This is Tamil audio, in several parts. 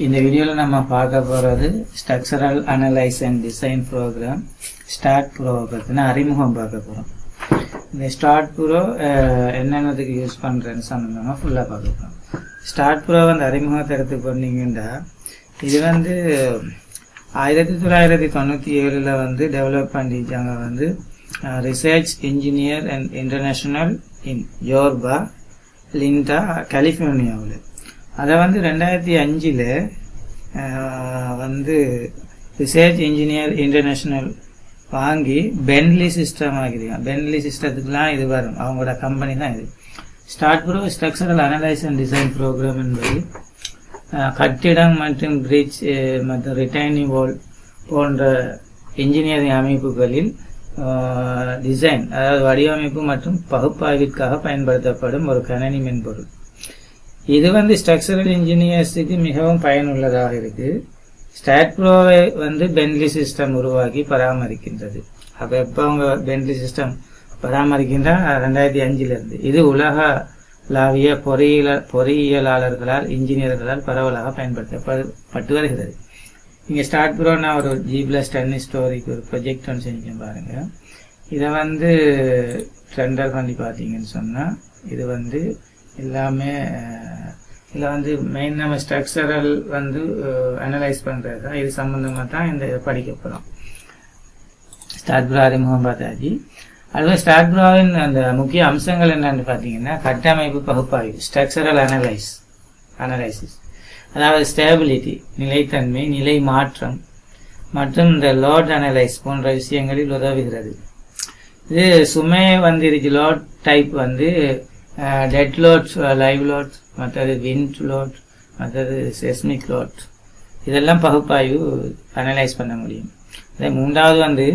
இந்த வீடியோவில் நம்ம பார்க்க போகிறது structural analyse and design program STAAD ப்ரோவை பற்றின அறிமுகம் பார்க்க போகிறோம் இந்த ஸ்டார்ட் ப்ரோ என்னென்னதுக்கு யூஸ் பண்ணுறேன்னு சம்மந்தமாக ஃபுல்லாக பார்க்க போகிறோம் ஸ்டார்ட் ப்ரோ வந்து அறிமுகத்தை எடுத்து பண்ணிங்கன்னா இது வந்து ஆயிரத்தி தொள்ளாயிரத்தி தொண்ணூற்றி ஏழில் வந்து டெவலப் பண்ணிச்சாங்க வந்து research engineer and international in Yorba Linda கலிஃபோர்னியாவில் அதை வந்து ரெண்டாயிரத்தி அஞ்சில் வந்து ரிசர்ச் இன்ஜினியர் இன்டர்நேஷ்னல் வாங்கி பென்லி சிஸ்டம் ஆகிருக்காங்க பென்லி சிஸ்டத்துக்குலாம் இது வரும். அவங்களோட கம்பெனி தான் இது. STAAD pro structural analyse and design program என்பது கட்டிடம் மற்றும் பிரிட்ஜ் மற்றும் ரிட்டைனிங் வால் போன்ற இன்ஜினியரிங் அமைப்புகளில் டிசைன் அதாவது வடிவமைப்பு மற்றும் பகுப்பாய்விற்காக பயன்படுத்தப்படும் ஒரு கணனி மென்பொருள். இது வந்து ஸ்ட்ரக்சரல் இன்ஜினியர்ஸுக்கு மிகவும் பயனுள்ளதாக இருக்கு. ஸ்டாட் ப்ரோவை வந்து பென்லி சிஸ்டம் உருவாக்கி பராமரிக்கின்றது. அப்போ எப்போ அவங்க பென்லி சிஸ்டம் பராமரிக்கின்றா ரெண்டாயிரத்தி அஞ்சிலிருந்து. இது உலக லாவிய பொறியியல பொறியியலாளர்களால் இன்ஜினியர்களால் பரவலாக பயன்படுத்தப்பட்டு வருகிறது. இங்கே ஸ்டார்ட் ப்ரோ நான் ஒரு ஜி பிளஸ் டென் ஸ்டோரிக்கு ஒரு ப்ரொஜெக்ட் ஒன்று செஞ்சேன் பாருங்க. இதை வந்து டெண்டர் பண்ணி பார்த்தீங்கன்னு சொன்னால் இது வந்து எல்லாமே இதில் வந்து மெயின் நம்ம ஸ்ட்ரக்சரல் வந்து அனலைஸ் பண்ணுறது தான் இது சம்மந்தமாக தான் இந்த படிக்க போகிறோம் ஸ்டார்ட் அறிமுகம் பார்த்தாச்சு அதுவே ஸ்டார்ட் அந்த முக்கிய அம்சங்கள் என்னன்னு பார்த்தீங்கன்னா கட்டமைப்பு பகுப்பாய்வு ஸ்ட்ரக்சரல் அனலைஸ் அனலைசிஸ் அதாவது ஸ்டேபிலிட்டி நிலைத்தன்மை நிலை மாற்றம் மற்றும் இந்த லோட் அனலைஸ் போன்ற விஷயங்களில் உதவுகிறது. இது சுமை வந்து லோட் டைப் வந்து டெட் லோட்ஸ் லைவ் லோட் மற்றது விண்ட் லோட் மற்றது செஸ்மிக் லோட் இதெல்லாம் பகுப்பாய்வு அனலைஸ் பண்ண முடியும். அதே மூன்றாவது வந்து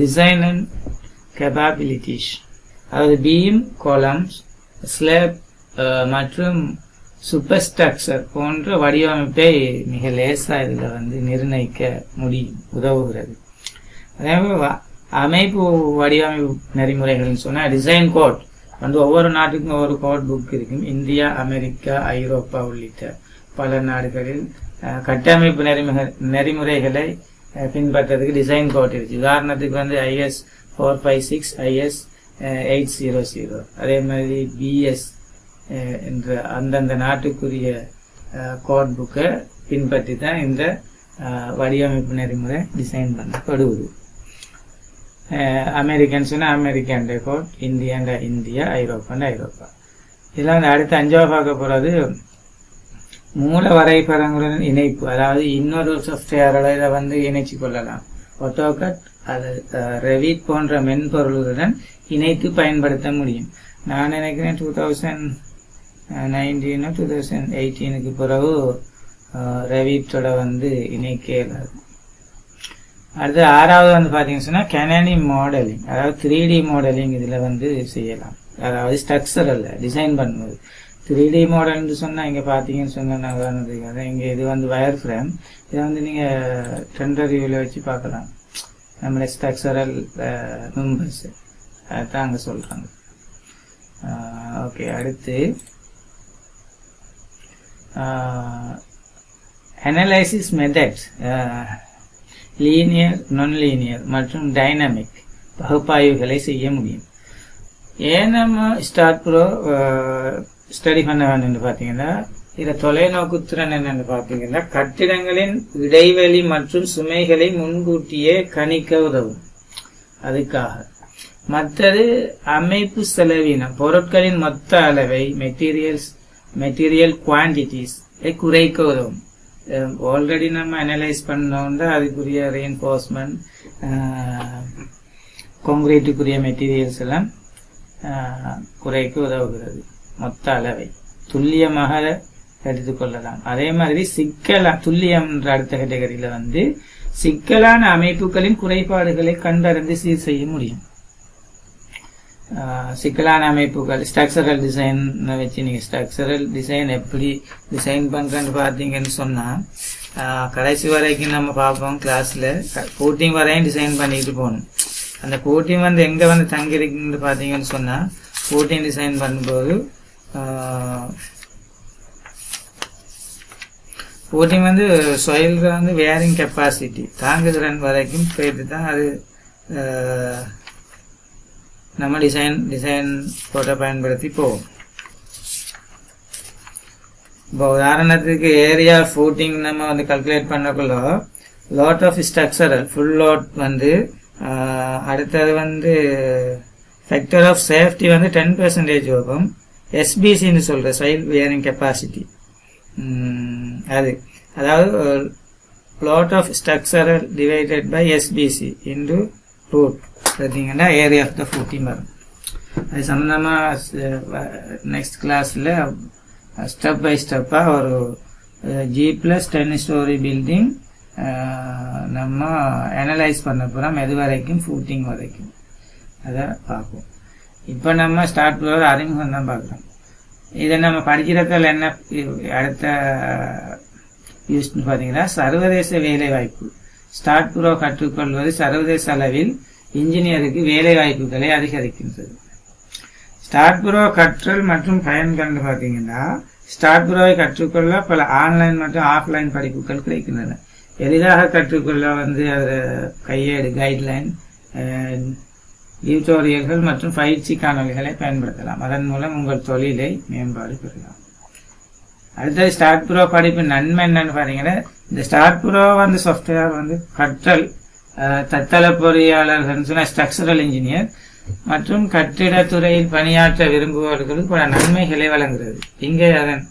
டிசைன் அண்ட் கெபாபிலிட்டிஸ் அதாவது பீம் கோலம்ஸ் ஸ்லேப் மற்றும் சூப்பர் ஸ்ட்ரக்சர் போன்ற வடிவமைப்பை மிக லேசாக இதில் வந்து நிர்ணயிக்க முடியும் உதவுகிறது. அதே அமைப்பு வடிவமைப்பு நெறிமுறைகள்னு சொன்னால் டிசைன் கோட் வந்து ஒவ்வொரு நாட்டுக்கும் ஒவ்வொரு கோட் புக் இருக்கும். இந்தியா அமெரிக்கா ஐரோப்பா உள்ளிட்ட பல நாடுகளில் கட்டமைப்பு நெறிமுறை நெறிமுறைகளை பின்பற்றதுக்கு டிசைன் கோட் இருக்கு. உதாரணத்துக்கு வந்து IS four five six IS eight zero zero அதே மாதிரி பிஎஸ் என்ற அந்தந்த நாட்டுக்குரிய கோட் புக்கை பின்பற்றி தான் இந்த வடிவமைப்பு நெறிமுறை டிசைன் பண்ணப்படுவது. அமெரிக்கன்ஸ்னா அமெரிக்கன் கோட் இந்தியன் இந்தியா ஐரோப்பான் ஐரோப்பா இதில் வந்து அடுத்து அஞ்சாவது பார்க்க போகிறது மூல வரைபடங்களுடன் இணைப்பு. அதாவது இன்னொரு சாஃப்ட்வேரோட இதை வந்து இணைச்சு கொள்ளலாம். ஒட்டோகட் அது ரெவிட் போன்ற மென்பொருளுடன் இணைத்து பயன்படுத்த முடியும். நான் நினைக்கிறேன் டூ தௌசண்ட் நைன்டீனோ டூ தௌசண்ட் எயிட்டீனுக்கு பிறகு ரெவிட்டோட வந்து இணைக்க இல்லாது அடுத்து ஆறாவது வந்து பார்த்தீங்கன்னு சொன்னால் கெனனி மாடலிங் அதாவது த்ரீ டி மாடலிங் இதில் வந்து செய்யலாம். அதாவது ஸ்ட்ரக்சரல் டிசைன் பண்ணுவது த்ரீ டி மாடல்னு சொன்னால் இங்கே பார்த்தீங்கன்னு சொன்னால் உதாரணத்துக்கு அதான் இங்கே இது வந்து வயர் ஃப்ரேம் இதை வந்து நீங்கள் டெண்டர் வியூவில் வச்சு பார்க்கலாம். நம்மளோட ஸ்ட்ரக்சரல் மெம்பர்ஸ் அதுதான் அங்கே சொல்கிறாங்க ஓகே அடுத்து analysis methods linear non linear மற்றும் டைனமிக் பகுப்பாய்வுகளை செய்ய முடியும். ஏன் நம்ம ஸ்டார்ட் ப்ரோ ஸ்டடி பண்ண வேணும்னு பார்த்தீங்கன்னா இதில் தொலைநோக்கு திறன் என்னன்னு பார்த்தீங்கன்னா கட்டிடங்களின் இடைவெளி மற்றும் சுமைகளை முன்கூட்டியே கணிக்க உதவும். அதுக்காக. மற்றது அமைப்பு செலவினம் பொருட்களின் மொத்த அளவை மெட்டீரியல்ஸ் மெட்டீரியல் குவான்டிட்டிஸ் குறைக்க உதவும். Um, ஆல்ரெடி நம்ம அனலைஸ் பண்ணோம்னா அதுக்குரிய ரெயின்ஃபோர்ஸ்மெண்ட் காங்கிரீட்டுக்குரிய மெட்டீரியல்ஸ் எல்லாம் uh, குறைக்க உதவுகிறது. மொத்த அளவை. துல்லியமாக எடுத்துக்கொள்ளலாம் அதே மாதிரி சிக்கலா துல்லியம் என்ற அடுத்த கேட்டகரியில வந்து சிக்கலான அமைப்புகளின் குறைபாடுகளை கண்டறிந்து சீர் செய்ய முடியும். சிக்கலான அமைப்புகள் ஸ்ட்ரக்சரல் டிசைன் வச்சு நீங்கள் ஸ்ட்ரக்சரல் டிசைன் எப்படி டிசைன் பண்ணுறேன்னு பார்த்தீங்கன்னு சொன்னால் கடைசி வரைக்கும் நம்ம பார்ப்போம் கிளாஸில் கோட்டிங் வரையும் டிசைன் பண்ணிட்டு போகணும். அந்த கோட்டிங் வந்து எங்கே வந்து தங்கியிருக்குன்னு பார்த்தீங்கன்னு சொன்னால் கோட்டிங் டிசைன் பண்ணும்போது கோட்டிங் வந்து சொயிலுக்கு வந்து வேரிங் கெப்பாசிட்டி தாங்குதிறன் வரைக்கும் போயிட்டு தான் அது நம்ம டிசைன் டிசைன் போட்ட பயன்படுத்தி போவோம் இப்போ உதாரணத்துக்கு ஏரியா ஃபூட்டிங் நம்ம வந்து calculate பண்ணக்குள்ள lot of structural full load வந்து அடுத்தது வந்து ஃபேக்டர் ஆஃப் சேஃப்டி வந்து டென் பெர்சன்டேஜ் வரும் எஸ்பிசின்னு சொல்கிற சைல் வியரிங் கெப்பாசிட்டி அது. அதாவது lot of structural divided by SBC into root பார்த்தீங்கன்னா ஏரியா ஆஃப் த ஃபோர்டீன் வரும். அது சம்மந்தமாக நெக்ஸ்ட் கிளாஸில் ஸ்டெப் பை ஸ்டெப்பாக ஒரு G plus ten story building நம்ம அனலைஸ் பண்ண போகிறோம் எது வரைக்கும்? ஃபூட்டிங் வரைக்கும். அதை பார்ப்போம். இப்போ நம்ம ஸ்டார்ட் பண்ணுறது அறிமுகம் தான் பார்க்குறோம். இதை நம்ம படிக்கிறதால என்ன அடுத்த யூஸ்னு பார்த்தீங்கன்னா சர்வதேச வேலை வாய்ப்பு ஸ்டார்ட் ப்ரோ கற்றுக்கொள்வது சர்வதேச அளவில் இன்ஜினியருக்கு வேலை வாய்ப்புகளை அதிகரிக்கின்றது. ஸ்டார்ட் ப்ரோ கற்றல் மற்றும் பயன்கள்னு பார்த்தீங்கன்னா ஸ்டார்ட் ப்ரோவை கற்றுக்கொள்ள பல ஆன்லைன் மற்றும் ஆஃப்லைன் படிப்புகள் கிடைக்கின்றன. எளிதாக கற்றுக்கொள்ள வந்து அதில் கையேடு கைட்லைன் டியூட்டோரியல்கள் மற்றும் பயிற்சி காணொலிகளை பயன்படுத்தலாம். அதன் மூலம் உங்கள் தொழிலை மேம்பாடு பெறலாம். அடுத்தது ஸ்டார்ட் ப்ரோ படிப்பு நன்மை என்னன்னு பார்த்தீங்கன்னா இந்த ஸ்டார்ட் ப்ரோ வந்து சாஃப்ட்வேர் வந்து கற்றல் தத்தள பொறியாளர்கள் சொன்ன ஸ்ட்ரக்சரல் இன்ஜினியர் மற்றும் கட்டிடத்துறையில் பணியாற்ற விரும்புபவர்களுக்கு பல நன்மைகளை வழங்குகிறது. இங்கே அதன்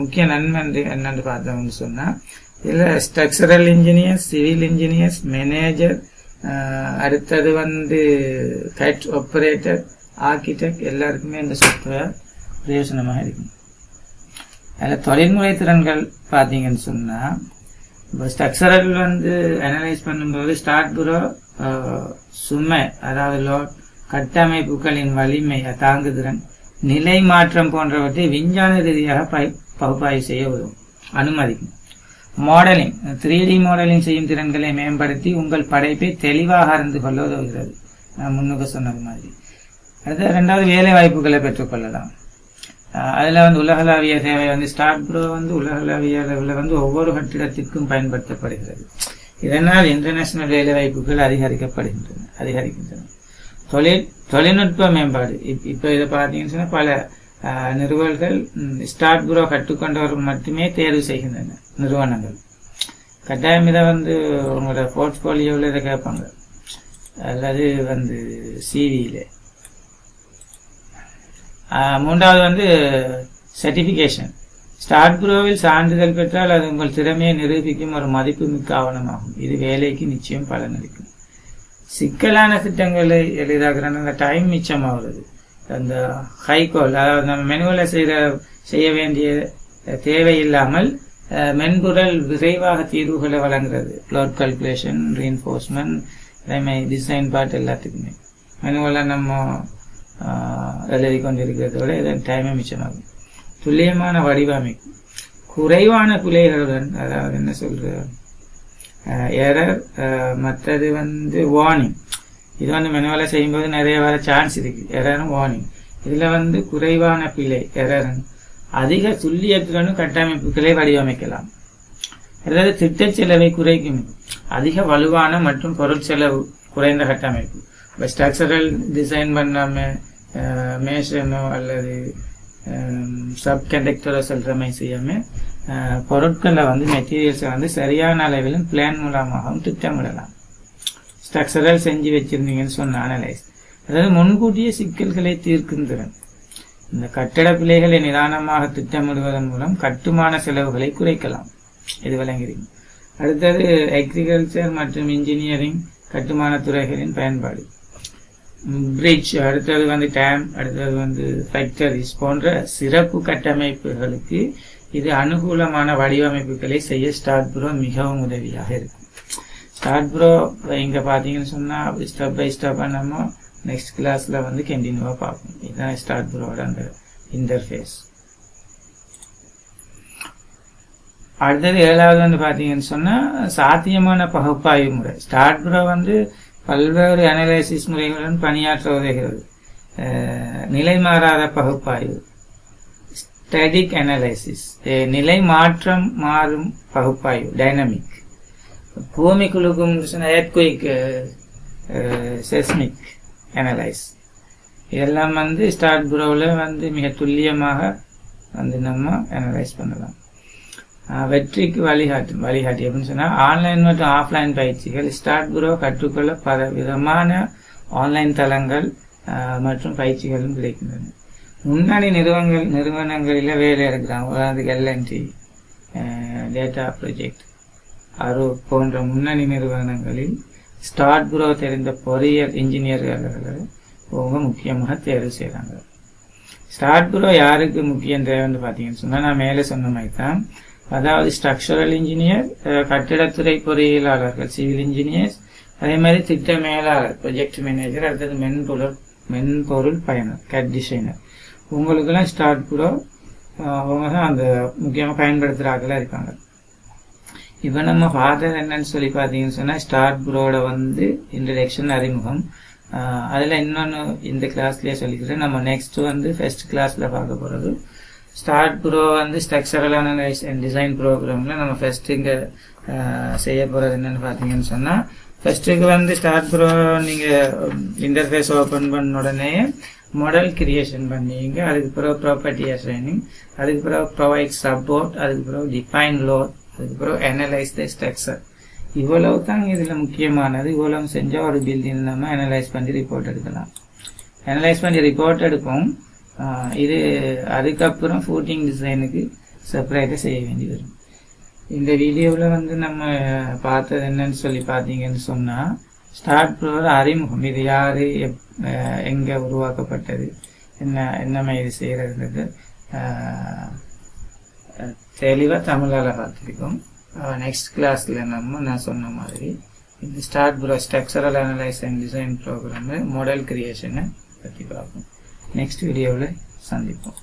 முக்கிய நன்மை என்னென்று பார்த்தோம்னு சொன்னால் இதில் structural engineers civil engineers manager அடுத்தது வந்து கட் ஆப்ரேட்டர் ஆர்கிடெக்ட் எல்லாருக்குமே இந்த சாஃப்ட்வேர் பிரயோஜனமாக இருக்கும். அதில் தொழில்முறை திறன்கள் பார்த்தீங்கன்னு சொன்னால் இப்போ ஸ்ட்ரக்சரல் வந்து அனலைஸ் பண்ணும்போது ஸ்டார்ட் புரோ சுமை அதாவது லோட் கட்டமைப்புகளின் வலிமை தாங்குதிறன் நிலை மாற்றம் போன்றவற்றை விஞ்ஞான ரீதியாக பகுப்பாய்வு செய்ய உதவும். அனுமதிக்கும். மாடலிங் த்ரீ டி மாடலிங் செய்யும் திறன்களை மேம்படுத்தி உங்கள் படைப்பை தெளிவாக அறிந்து கொள்ள உதவுகிறது. நான் முன்னுக்கு சொன்னது மாதிரி. அடுத்து ரெண்டாவது வேலை வாய்ப்புகளை பெற்றுக்கொள்ளலாம். அதில் வந்து உலகளாவிய சேவை வந்து ஸ்டார்ட் ப்ரோ வந்து உலகளாவிய அளவில் வந்து ஒவ்வொரு கட்டிடத்திற்கும் பயன்படுத்தப்படுகிறது. இதனால் இன்டர்நேஷனல் வேலை வாய்ப்புகள் அதிகரிக்கப்படுகின்றன அதிகரிக்கின்றன. தொழில் தொழில்நுட்ப மேம்பாடு. இப்- இப்போ இதை பார்த்தீங்கன்னு சொன்னால் பல நிறுவல்கள் ஸ்டார்ட் ப்ரோ கற்றுக்கொண்டவர்கள் மட்டுமே தேர்வு செய்கின்றன நிறுவனங்கள். கட்டாயம் இதை வந்து உங்களோட போர்ட்ஃபோலியோவில் இதை கேட்பாங்க. அல்லது வந்து சிவியில் மூன்றாவது வந்து சர்டிஃபிகேஷன் ஸ்டார்ட் ப்ரோவில் சான்றிதழ் பெற்றால் அது உங்கள் திறமையை நிரூபிக்கும் ஒரு மதிப்புமிக்க ஆவணமாகும். இது வேலைக்கு நிச்சயம் பலனளிக்கும். சிக்கலான திட்டங்களை எளிதாகிறான அந்த டைம் மிச்சமாகிறது அந்த ஹைகோல் அதாவது நம்ம மெனுவில் செய்கிற செய்ய வேண்டிய தேவை தேவையில்லாமல் மென்பொருள் விரைவாக தீர்வுகளை வழங்குறது. லோட் கல்குலேஷன் ரீஎன்ஃபோர்ஸ்மெண்ட் அதேமாதிரி டிசைன் பார்ட் எல்லாத்துக்குமே. மெனுவில் நம்ம எழுதி கொண்டிருக்கிறத விட இதன் டைமே மிச்சமாகும். துல்லியமான வடிவமைப்பு குறைவான பிழைகளுடன் அதாவது என்ன சொல்ற எரர் மற்றது வந்து வார்னிங் இது வந்து மெனுவலை செய்யும்போது நிறைய வர சான்ஸ் இருக்கு. எரரும் வார்னிங் இதில் வந்து குறைவான பிழை எரர் அதிக துல்லியத்துடனும் கட்டமைப்புகளை வடிவமைக்கலாம். அதாவது திட்ட செலவை குறைக்கும். அதிக வலுவான மற்றும் பொருட்செலவு குறைந்த கட்டமைப்பு. ஸ்ட்ரக்சரல் டிசைன் பண்ணாம மேஷனோ அல்லது சப் கண்டக்டரோ சொல்கிற மாதிரி செய்யாமல் பொருட்களை வந்து மெட்டீரியல்ஸை வந்து சரியான அளவிலும் பிளான் மூலமாகவும் திட்டமிடலாம். ஸ்ட்ரக்சரல் செஞ்சு வச்சிருந்தீங்கன்னு சொன்ன அனலைஸ் அதாவது முன்கூட்டிய சிக்கல்களை தீர்க்கும் திறன். இந்த கட்டட பிழைகளை நிதானமாக திட்டமிடுவதன் மூலம் கட்டுமான செலவுகளை குறைக்கலாம். இது விளங்குறீங்க அடுத்தது அக்ரிகல்ச்சர் மற்றும் இன்ஜினியரிங் கட்டுமான துறைகளின் பயன்பாடு. பிரிட்ஜ் அடுத்தது வந்து டேம் அடுத்தது வந்து ஃபேக்டரிஸ் போன்ற சிறப்பு கட்டமைப்புகளுக்கு இது அனுகூலமான வடிவமைப்புகளை செய்ய ஸ்டார்ட் ப்ரோ மிகவும் உதவியாக இருக்கும். ஸ்டார்ட் ப்ரோ இங்கே பார்த்தீங்கன்னு சொன்னால் ஸ்டெப் பை ஸ்டெப்பாக நம்ம நெக்ஸ்ட் கிளாஸில் வந்து கண்டினியூவாக பார்ப்போம். இதுதான் ஸ்டார்ட் ப்ரோட அந்த இன்டர்ஃபேஸ் அடுத்தது ஏழாவது வந்து பார்த்தீங்கன்னு சொன்னால் சாத்தியமான பகுப்பாய்வு முறை. ஸ்டார்ட் ப்ரோ வந்து பல்வேறு அனலைசிஸ் முறைகளுடன் பணியாற்ற உதவுகிறது. நிலை மாறாத பகுப்பாய்வு. ஸ்டடிக் அனலைசிஸ் நிலை மாற்றம் மாறும் பகுப்பாய்வு. டைனமிக் பூமி குலுக்கும் ஏர்குயிக் செஸ்மிக் அனலைஸ் இதெல்லாம் வந்து ஸ்டார்ட் ப்ரோவில் வந்து மிக துல்லியமாக வந்து நம்ம அனலைஸ் பண்ணலாம். வெற்றிக்கு வழிகாட்டும் வழிகாட்டி அப்படின்னு சொன்னால் ஆன்லைன் மற்றும் ஆஃப்லைன் பயிற்சிகள் ஸ்டார்ட் ப்ரோ கற்றுக்கொள்ள பல விதமான ஆன்லைன் தளங்கள் மற்றும் பயிற்சிகளும் கிடைக்கின்றன முன்னணி நிறுவனங்கள் நிறுவனங்களில் வேலை எடுக்கிறாங்க உதாரணத்துக்கு எல்என்டி டேட்டா ப்ரொஜெக்ட் அரு போன்ற முன்னணி நிறுவனங்களில் ஸ்டார்ட் ப்ரோ தெரிந்த பொறியியல் இன்ஜினியர்கள் அவங்க முக்கியமாக தேர்வு செய்கிறாங்க ஸ்டார்ட் ப்ரோ யாருக்கு முக்கியம் தேவைன்னு பார்த்தீங்கன்னு சொன்னால் நான் மேலே சொன்ன மாதிரி தான் அதாவது ஸ்ட்ரக்சரல் இன்ஜினியர் கட்டிடத்துறை பொறியியலாளர்கள் சிவில் இன்ஜினியர்ஸ் அதே மாதிரி திட்ட மேலாளர் ப்ரொஜெக்ட் மேனேஜர் அடுத்தது மென்பொருள் மென்பொருள் பயனர் கட் டிசைனர் உங்களுக்கெல்லாம் ஸ்டார்ட் கூட அவங்க தான் அந்த முக்கியமாக பயன்படுத்துகிற இருக்காங்க. இப்போ நம்ம ஃபாதர் என்னன்னு சொல்லி பார்த்தீங்கன்னு சொன்னால் ஸ்டார்ட் ப்ரோட வந்து இன்ட்ரடக்ஷன் அறிமுகம். அதில் இன்னொன்று இந்த கிளாஸ்லேயே சொல்லிக்கிறேன். நம்ம நெக்ஸ்ட் வந்து ஃபர்ஸ்ட் கிளாஸில் பார்க்க போகிறது ஸ்டார்ட் ப்ரோ வந்து ஸ்ட்ரக்சரல் அனலைஸ் அண்ட் டிசைன் ப்ரோக்ராமில் நம்ம ஃபஸ்ட்டு இங்கே செய்ய போகிறது என்னென்னு பார்த்தீங்கன்னு சொன்னால் ஃபஸ்ட்டுக்கு வந்து ஸ்டார்ட் ப்ரோ நீங்கள் இன்டர்ஃபேஸ் ஓப்பன் பண்ண உடனே மாடல் கிரியேஷன் பண்ணீங்க. அதுக்கு பிறகு ப்ராப்பர்ட்டி அசைனிங் அதுக்கு பிறகு ப்ரொவைட் சப்போர்ட் அதுக்கு பிறகு டிஃபைன் லோட் அதுக்கு பிறகு அனலைஸ் த ஸ்ட்ரக்சர் இவ்வளவு தான் இதில் முக்கியமானது. இவ்வளவு செஞ்சால் ஒரு பில்டிங் நம்ம அனலைஸ் பண்ணி ரிப்போர்ட் எடுக்கலாம். அனலைஸ் பண்ணி ரிப்போர்ட் எடுப்போம். இது அதுக்கப்புறம் ஃபோட்டிங் டிசைனுக்கு செப்பரேட்டாக செய்ய வேண்டி வரும். இந்த வீடியோவில் வந்து நம்ம பார்த்தது என்னன்னு சொல்லி பார்த்தீங்கன்னு சொன்னால் ஸ்டார்ட் ப்ரோட அறிமுகம். இது யார் எப் எங்கே உருவாக்கப்பட்டது என்ன என்னமே இது செய்கிறதுன்றது தெளிவாக தமிழால் பார்த்துருக்கோம். நெக்ஸ்ட் கிளாஸில் நம்ம நான் சொன்ன மாதிரி இந்த STAAD pro structural analyse and design program model கிரியேஷனை பற்றி பார்ப்போம். நெக்ஸ்ட் வீடியோவில் சந்திப்போம்.